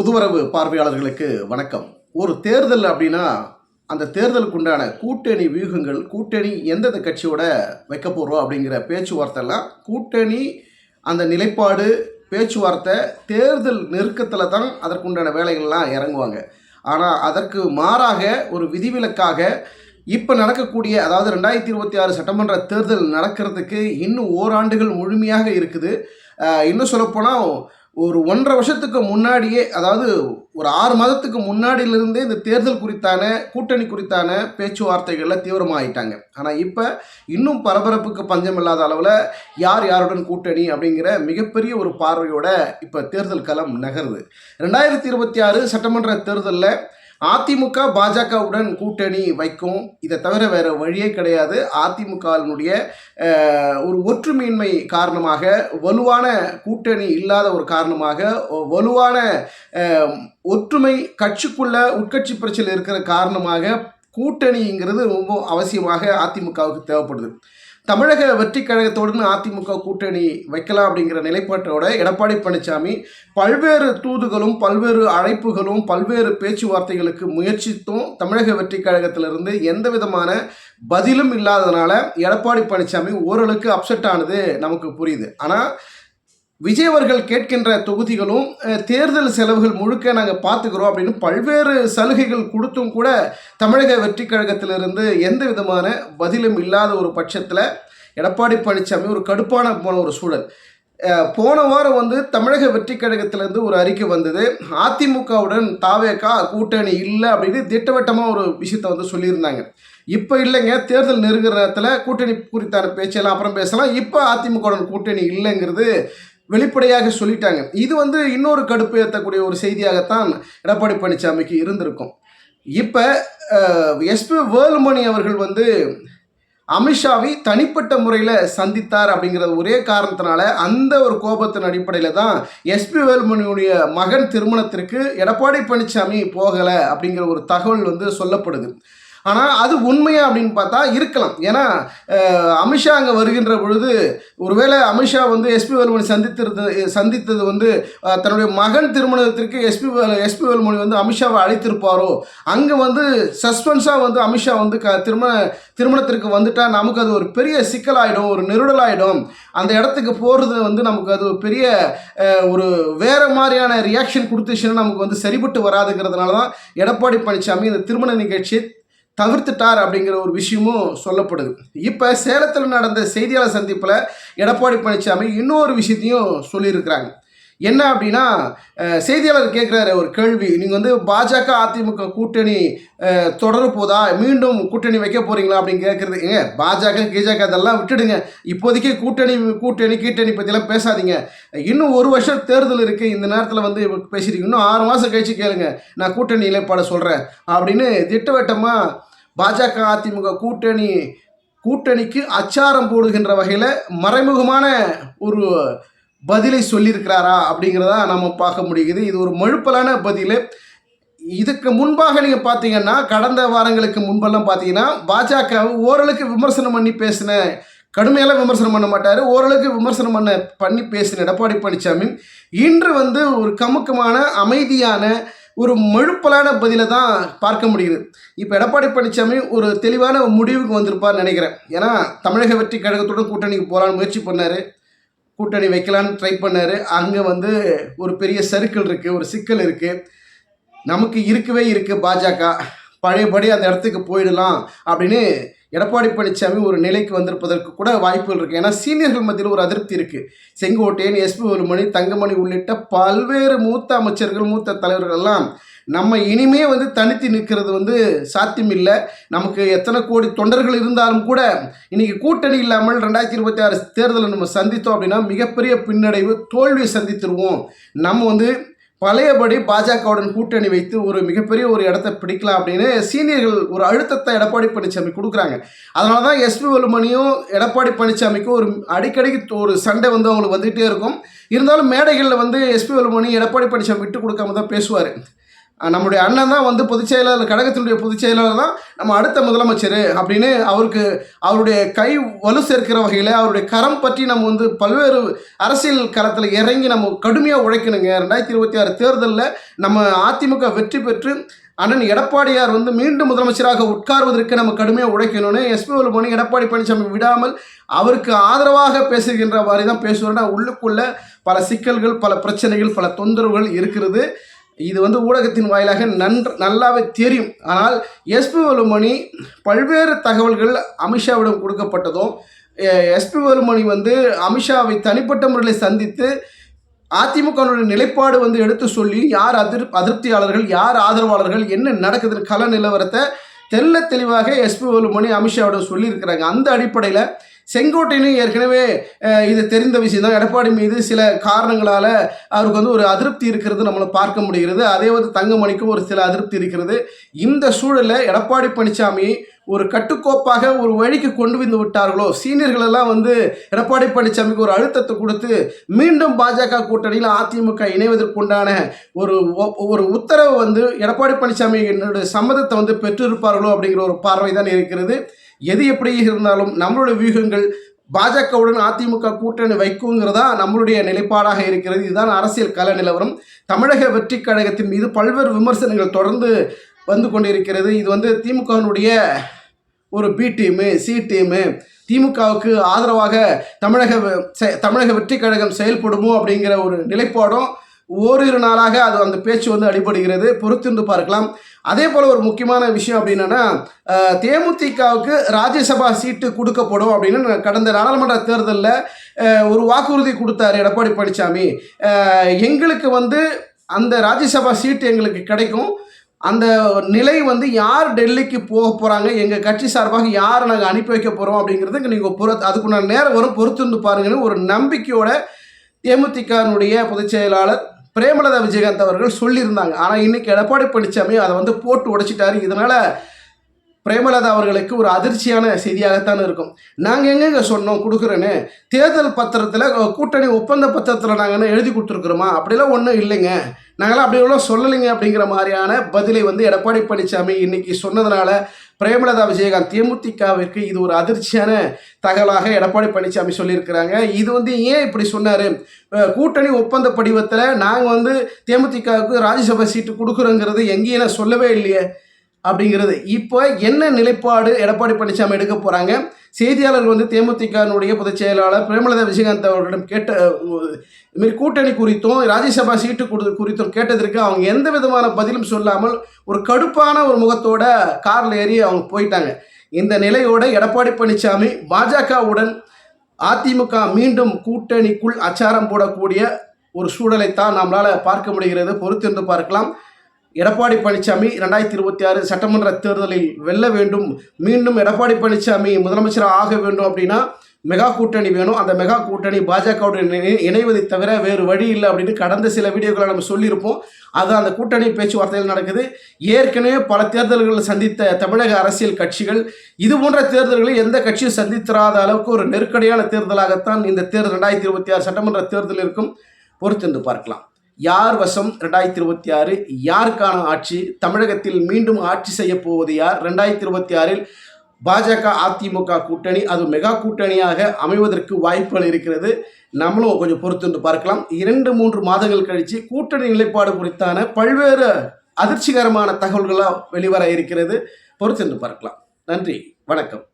புதுவரவு பார்வையாளர்களுக்கு வணக்கம். ஒரு தேர்தல் அப்படின்னா அந்த தேர்தலுக்கு உண்டான கூட்டணி வியூகங்கள் கூட்டணி எந்தெந்த கட்சியோட வைக்க போகிறோம் அப்படிங்கிற பேச்சுவார்த்தைலாம் கூட்டணி அந்த நிலைப்பாடு பேச்சுவார்த்தை தேர்தல் நெருக்கத்தில் தான் அதற்குண்டான வேலைகள்லாம் இறங்குவாங்க. ஆனால் அதற்கு மாறாக ஒரு விதிவிலக்காக இப்போ நடக்கக்கூடிய அதாவது ரெண்டாயிரத்தி இருபத்தி ஆறு சட்டமன்ற தேர்தல் நடக்கிறதுக்கு இன்னும் ஓராண்டுகள் முழுமையாக இருக்குது. இன்னும் சொல்லப்போனால் ஒரு ஒன்றரை வருஷத்துக்கு முன்னாடியே அதாவது ஒரு ஆறு மாதத்துக்கு முன்னாடியிலிருந்தே இந்த தேர்தல் குறித்தான கூட்டணி குறித்தான பேச்சுவார்த்தைகளில் தீவிரமாகிட்டாங்க ஆனால் இப்போ இன்னும் பரபரப்புக்கு பஞ்சம் இல்லாத அளவில் யார் யாருடன் கூட்டணி அப்படிங்கிற மிகப்பெரிய ஒரு பார்வையோட இப்போ தேர்தல் களம் நகருது. ரெண்டாயிரத்தி இருபத்தி ஆறு சட்டமன்ற தேர்தலில் அதிமுக பாஜகவுடன் கூட்டணி வைக்கும். இதை தவிர வேறு வழியே கிடையாது. அதிமுகவினுடைய ஒரு ஒற்றுமையின்மை காரணமாக வலுவான கூட்டணி இல்லாத ஒரு காரணமாக வலுவான ஒற்றுமை கட்சிக்குள்ள உட்கட்சி பிரச்சனை இருக்கிற காரணமாக கூட்டணிங்கிறது ரொம்ப அவசியமாக அதிமுகவுக்கு தேவைப்படுது. தமிழக வெற்றி கழகத்தோடு அதிமுக கூட்டணி வைக்கலாம் அப்படிங்கிற நிலைப்பாட்டோட எடப்பாடி பழனிசாமி பல்வேறு தூதுகளும் பல்வேறு அழைப்புகளும் பல்வேறு பேச்சுவார்த்தைகளுக்கு முயற்சித்தும் தமிழக வெற்றி கழகத்திலிருந்து எந்த விதமான பதிலும் இல்லாததுனால எடப்பாடி பழனிசாமி ஓரளவுக்கு அப்செட் ஆனது நமக்கு புரியுது. ஆனால் விஜய் அவர்கள் கேட்கின்ற தொகுதிகளும் தேர்தல் செலவுகள் முழுக்க நாங்கள் பார்த்துக்கிறோம் அப்படின்னு பல்வேறு சலுகைகள் கொடுத்தும் கூட தமிழக வெற்றி கழகத்திலிருந்து எந்த விதமான பதிலும் இல்லாத ஒரு பட்சத்தில் எடப்பாடி பழனிசாமி ஒரு கடுப்பான போன ஒரு சூழல். போன வாரம் வந்து தமிழக வெற்றி கழகத்திலேருந்து ஒரு அறிக்கை வந்தது. அதிமுகவுடன் தாவேக்கா கூட்டணி இல்லை அப்படின்னு திட்டவட்டமாக ஒரு விஷயத்தை வந்து சொல்லியிருந்தாங்க. இப்போ இல்லைங்க தேர்தல் நெருங்குற நேரத்தில் கூட்டணி குறித்தான பேச்செல்லாம் அப்புறம் பேசலாம். இப்போ அதிமுகவுடன் கூட்டணி இல்லைங்கிறது வெளிப்படையாக சொல்லிட்டாங்க. இது வந்து இன்னொரு கடுப்பு ஏற்றக்கூடிய ஒரு செய்தியாகத்தான் எடப்பாடி பழனிசாமிக்கு இருந்திருக்கும். இப்போ எஸ்பி வேலுமணி அவர்கள் வந்து அமித்ஷாவை தனிப்பட்ட முறையில் சந்தித்தார் அப்படிங்கிற ஒரே காரணத்தினால அந்த ஒரு கோபத்தின் அடிப்படையில் தான் எஸ்பி வேலுமணியுடைய மகன் திருமணத்திற்கு எடப்பாடி பழனிசாமி போகலை அப்படிங்கிற ஒரு தகவல் வந்து சொல்லப்படுது. ஆனால் அது உண்மையா அப்படின்னு பார்த்தா இருக்கலாம். ஏன்னா அமித்ஷா அங்கே வருகின்ற பொழுது ஒருவேளை அமித்ஷா வந்து எஸ்பி வேலுமணி சந்தித்திருந்தது சந்தித்தது வந்து தன்னுடைய மகன் திருமணத்திற்கு எஸ்பி எஸ்பி வேலுமணி வந்து அமித்ஷாவை அழைத்திருப்பாரோ அங்கே வந்து சஸ்பென்ஸாக வந்து அமித்ஷா வந்து க திருமண திருமணத்திற்கு வந்துட்டால் நமக்கு அது ஒரு பெரிய சிக்கலாயிடும் ஒரு நெருடலாயிடும். அந்த இடத்துக்கு போகிறது வந்து நமக்கு அது ஒரு பெரிய ஒரு வேற மாதிரியான ரியாக்ஷன் கொடுத்துச்சுன்னா நமக்கு வந்து சரிபட்டு வராதுங்கிறதுனால தான் எடப்பாடி பழனிசாமி இந்த திருமண நிகழ்ச்சியை தவிர்த்துட்டார் அப்படிங்கிற ஒரு விஷயமும் சொல்லப்படுது. இப்போ சேலத்தில் நடந்த செய்தியாளர் சந்திப்பில் எடப்பாடி பழனிசாமி இன்னொரு விஷயத்தையும் சொல்லியிருக்கிறாங்க. என்ன அப்படின்னா செய்தியாளர் கேட்குறாரு ஒரு கேள்வி. நீங்கள் வந்து பாஜக அதிமுக கூட்டணி அஹ், தொடர போதா? மீண்டும் கூட்டணி வைக்க போகிறீங்களா அப்படின்னு கேட்குறது ஏங்க பாஜக கிஜக அதெல்லாம் விட்டுடுங்க. இப்போதைக்கு கூட்டணி கூட்டணி கீட்டணி பற்றிலாம் பேசாதீங்க. இன்னும் ஒரு வருஷம் தேர்தல் இருக்குது இந்த நேரத்தில் வந்து பேசுறீங்க இன்னும் ஆறு மாதம் கழிச்சு கேளுங்க. நான் கூட்டணி நிலைப்பாட சொல்கிறேன் அப்படின்னு திட்டவட்டமாக பாஜக அதிமுக கூட்டணி கூட்டணிக்கு அச்சாரம் போடுகின்ற வகையில் மறைமுகமான ஒரு பதிலை சொல்லியிருக்கிறாரா அப்படிங்கிறதா நம்ம பார்க்க முடியுது. இது ஒரு மழுப்பலான பதில். இதுக்கு முன்பாக நீங்கள் பார்த்தீங்கன்னா கடந்த வாரங்களுக்கு முன்பெல்லாம் பார்த்தீங்கன்னா பாஜக ஓரளவுக்கு விமர்சனம் பண்ணி பேசின கடுமையெல்லாம் விமர்சனம் பண்ண மாட்டார். ஓரளவுக்கு விமர்சனம் பண்ண பண்ணி பேசின எடப்பாடி பழனிசாமி இன்று வந்து ஒரு கமுக்கமான அமைதியான ஒரு மழுப்பலான பதிலை தான் பார்க்க முடியுது. இப்போ எடப்பாடி பழனிசாமி ஒரு தெளிவான முடிவுக்கு வந்திருப்பார் நினைக்கிறேன். ஏன்னா தமிழக வெற்றி கழகத்துடன் கூட்டணிக்கு போகலான்னு முயற்சி பண்ணார். கூட்டணி வைக்கலான்னு ட்ரை பண்ணார். அங்கே வந்து ஒரு பெரிய சர்க்கிள் இருக்குது ஒரு சிக்கல் இருக்குது நமக்கு இருக்கவே இருக்குது பாஜக. பழையபடி அந்த இடத்துக்கு போயிடலாம் அப்படின்னு எடப்பாடி பழனிசாமி ஒரு நிலைக்கு வந்திருப்பதற்கு கூட வாய்ப்புகள் இருக்குது ஏன்னா சீனியர்கள் மத்தியில் ஒரு அதிருப்தி இருக்குது செங்கோட்டையன் எஸ்பி வேலுமணி தங்கமணி உள்ளிட்ட பல்வேறு மூத்த அமைச்சர்கள் மூத்த தலைவர்கள் எல்லாம் நம்ம இனிமே வந்து தனித்து நிற்கிறது வந்து சாத்தியமில்லை. நமக்கு எத்தனை கோடி தொண்டர்கள் இருந்தாலும் கூட இன்னைக்கு கூட்டணி இல்லாமல் ரெண்டாயிரத்தி இருபத்தி ஆறு தேர்தலை நம்ம சந்தித்தோம் அப்படின்னா மிகப்பெரிய பின்னடைவு தோல்வியை சந்தித்திருவோம். நம்ம வந்து பழையபடி பாஜகவுடன் கூட்டணி வைத்து ஒரு மிகப்பெரிய ஒரு இடத்த பிடிக்கலாம் அப்படின்னு சீனியர்கள் ஒரு அழுத்தத்தை எடப்பாடி பழனிசாமி கொடுக்குறாங்க. அதனால தான் எஸ்பி வேலுமணியும் எடப்பாடி பழனிசாமிக்கும் ஒரு அடிக்கடிக்கு ஒரு சண்டை வந்து அவங்களுக்கு வந்துகிட்டே இருக்கும். இருந்தாலும் மேடைகளில் வந்து எஸ்பி வேலுமணி எடப்பாடி பழனிசாமி விட்டு கொடுக்காம தான் பேசுவார். நம்முடைய அண்ணன் தான் வந்து பொதுச் செயலாளர் கழகத்தினுடைய பொதுச் செயலாளர் தான் நம்ம அடுத்த முதலமைச்சர் அப்படின்னு அவருக்கு அவருடைய கை வலு சேர்க்கிற வகையில் அவருடைய கரம் பற்றி நம்ம வந்து பல்வேறு அரசியல் களத்தில் இறங்கி நம்ம கடுமையாக உழைக்கணுங்க. ரெண்டாயிரத்தி இருபத்தி ஆறு தேர்தலில் நம்ம அதிமுக வெற்றி பெற்று அண்ணன் எடப்பாடியார் வந்து மீண்டும் முதலமைச்சராக உட்கார்வதற்கு நம்ம கடுமையாக உழைக்கணும்னு எஸ்பி வேலுமணி எடப்பாடி பழனிசாமி விடாமல் அவருக்கு ஆதரவாக பேசுகின்ற மாதிரி தான் பேசுவார்னா உள்ளுக்குள்ள பல சிக்கல்கள் பல பிரச்சனைகள் பல தொந்தரவுகள் இருக்கிறது. இது வந்து ஊடகத்தின் வாயிலாக நன்று நல்லாவே தெரியும். ஆனால் எஸ்பி வேலுமணி பல்வேறு தகவல்கள் அமித்ஷாவிடம் கொடுக்கப்பட்டதும் எஸ்பி வேலுமணி வந்து அமித்ஷாவை தனிப்பட்ட முறையில் சந்தித்து அதிமுகவினுடைய நிலைப்பாடு வந்து எடுத்து சொல்லி யார் அதிர் அதிருப்தியாளர்கள் யார் ஆதரவாளர்கள் என்ன நடக்குதுன்னு கள நிலவரத்தை தெல்ல தெளிவாக எஸ்பி வேலுமணி அமித்ஷாவிடம் சொல்லியிருக்கிறாங்க. அந்த அடிப்படையில் செங்கோட்டையிலும் ஏற்கனவே இது தெரிந்த விஷயம் தான் எடப்பாடி மீது சில காரணங்களால் அவருக்கு வந்து ஒரு அதிருப்தி இருக்கிறது நம்மளை பார்க்க முடிகிறது. அதே வந்து தங்கமணிக்கும் ஒரு சில அதிருப்தி இருக்கிறது. இந்த சூழலில் எடப்பாடி பழனிசாமி ஒரு கட்டுக்கோப்பாக ஒரு வழிக்கு கொண்டு வந்து விட்டார்களோ? சீனியர்கள் எல்லாம் வந்து எடப்பாடி பழனிசாமிக்கு ஒரு அழுத்தத்தை கொடுத்து மீண்டும் பாஜக கூட்டணியில் அதிமுக இணைவதற்குண்டான ஒரு ஒ- ஒரு உத்தரவு வந்து எடப்பாடி பழனிசாமி என்னுடைய சம்மதத்தை வந்து பெற்றிருப்பார்களோ அப்படிங்கிற ஒரு பார்வை தான் இருக்கிறது. எது எப்படி இருந்தாலும் நம்மளுடைய வியூகங்கள் பாஜகவுடன் அதிமுக கூட்டணி வைக்குங்கிறதா நம்மளுடைய நிலைப்பாடாக இருக்கிறது. இதுதான் அரசியல் கல நிலவரம். தமிழக வெற்றி கழகத்தின் மீது பல்வேறு விமர்சனங்கள் தொடர்ந்து வந்து கொண்டிருக்கிறது. இது வந்து திமுகவினுடைய ஒரு பி டீமு சி டீமு திமுகவுக்கு ஆதரவாக தமிழக செ- தமிழக வெற்றி கழகம் செயல்படுமோ அப்படிங்கிற ஒரு நிலைப்பாடும் ஓரிரு நாளாக அது அந்த பேச்சு வந்து அடிபடுகிறது. பொறுத்திருந்து பார்க்கலாம். அதே போல் ஒரு முக்கியமான விஷயம் அப்படின்னா தேமுதிகவுக்கு ராஜ்யசபா சீட்டு கொடுக்கப்படும் அப்படின்னு கடந்த நாடாளுமன்ற தேர்தலில் ஒரு வாக்குறுதி கொடுத்தாரு எடப்பாடி பழனிசாமி. எங்களுக்கு வந்து அந்த ராஜ்யசபா சீட்டு எங்களுக்கு கிடைக்கும். அந்த நிலை வந்து யார் டெல்லிக்கு போக போகிறாங்க எங்கள் கட்சி சார்பாக யார் நாங்கள் அனுப்பி வைக்க போகிறோம் அப்படிங்கிறதுக்கு நீங்கள் பொறு அதுக்குண்டான நேரம் வரும். பொறுத்திருந்து பாருங்கன்னு ஒரு நம்பிக்கையோட தேமுதிகனுடைய பொதுச் செயலாளர் பிரேமலதா விஜயகாந்த் அவர்கள் சொல்லியிருந்தாங்க. ஆனால் இன்னைக்கு எடப்பாடி பழனிசாமி அதை வந்து போட்டு உடைச்சிட்டாரு. இதனால் பிரேமலதா அவர்களுக்கு ஒரு அதிர்ச்சியான செய்தியாகத்தான் இருக்கும். நாங்கள் எங்கெங்க சொன்னோம் கொடுக்குறேன்னு? தேர்தல் பத்திரத்தில் கூட்டணி ஒப்பந்த பத்திரத்தில் நாங்கள் என்ன எழுதி கொடுத்துருக்குறோமா? அப்படிலாம் ஒன்றும் இல்லைங்க. நாங்களாம் எவ்வளோ சொல்லலைங்க அப்படிங்கிற மாதிரியான பதிலை வந்து எடப்பாடி பழனிசாமி இன்னைக்கு சொன்னதுனால பிரேமலதா விஜயகாந்த் தேமுதிகவிற்கு இது ஒரு அதிர்ச்சியான தகவலாக எடப்பாடி பழனிசாமி சொல்லியிருக்கிறாங்க. இது வந்து ஏன் இப்படி சொன்னார்? கூட்டணி ஒப்பந்த படிவத்தில் நாங்கள் வந்து தேமுதிகவுக்கு ராஜ்யசபா சீட்டு கொடுக்குறோங்கிறது எங்கேயும் நான் சொல்லவே இல்லையே. அப்படிங்கிறது. இப்போ என்ன நிலைப்பாடு எடப்பாடி பழனிசாமி எடுக்க போகிறாங்க செய்தியாளர்கள் வந்து தேமுதிகனுடைய பொதுச் செயலாளர் பிரேமலதா விஜயகாந்த் அவர்களிடம் கேட்ட இதுமாரி கூட்டணி குறித்தும் ராஜ்யசபா சீட்டு கொடு குறித்தும் கேட்டதற்கு அவங்க எந்த விதமான பதிலும் சொல்லாமல் ஒரு கடுப்பான ஒரு முகத்தோட காரில் ஏறி அவங்க போயிட்டாங்க. இந்த நிலையோட எடப்பாடி பழனிசாமி பாஜகவுடன் அதிமுக மீண்டும் கூட்டணிக்குள் அச்சாரம் போடக்கூடிய ஒரு சூழலைத்தான் நம்மளால் பார்க்க முடிகிறது பொறுத்திருந்து பார்க்கலாம். எடப்பாடி பழனிசாமி ரெண்டாயிரத்தி இருபத்தி ஆறு சட்டமன்ற தேர்தலில் வெல்ல வேண்டும் மீண்டும் எடப்பாடி பழனிசாமி முதலமைச்சராக ஆக வேண்டும் அப்படின்னா மெகா கூட்டணி வேணும். அந்த மெகா கூட்டணி பாஜகவுடன் இணை- இணைவதை தவிர வேறு வழி இல்லை அப்படின்னு கடந்த சில வீடியோக்களை நம்ம சொல்லியிருப்போம். அது அந்த கூட்டணி பேச்சுவார்த்தையில் நடக்குது. ஏற்கனவே பல தேர்தல்களில் சந்தித்த தமிழக அரசியல் கட்சிகள் இது போன்ற தேர்தல்களில் எந்த கட்சியும் சந்தித்திராத அளவுக்கு ஒரு நெருக்கடியான தேர்தலாகத்தான் இந்த தேர்தல் ரெண்டாயிரத்தி இருபத்தி ஆறு சட்டமன்ற தேர்தல் இருக்கும் பொறுத்திருந்து பார்க்கலாம். யார் வசம் ரெண்டாயிரத்தி இருபத்தி ஆறு? யாருக்கான ஆட்சி? தமிழகத்தில் மீண்டும் ஆட்சி செய்ய போவது யார்? ரெண்டாயிரத்தி இருபத்தி ஆறில் பாஜக அதிமுக கூட்டணி அது மெகா கூட்டணியாக அமைவதற்கு வாய்ப்புகள் இருக்கிறது. நம்மளும் கொஞ்சம் பொறுத்துண்டு பார்க்கலாம். இரண்டு மூன்று மாதங்கள் கழித்து கூட்டணி நிலைப்பாடு குறித்தான பல்வேறு அதிர்ச்சிகரமான தகவல்களாக வெளிவர இருக்கிறது. பொறுத்திருந்து பார்க்கலாம். நன்றி. வணக்கம்.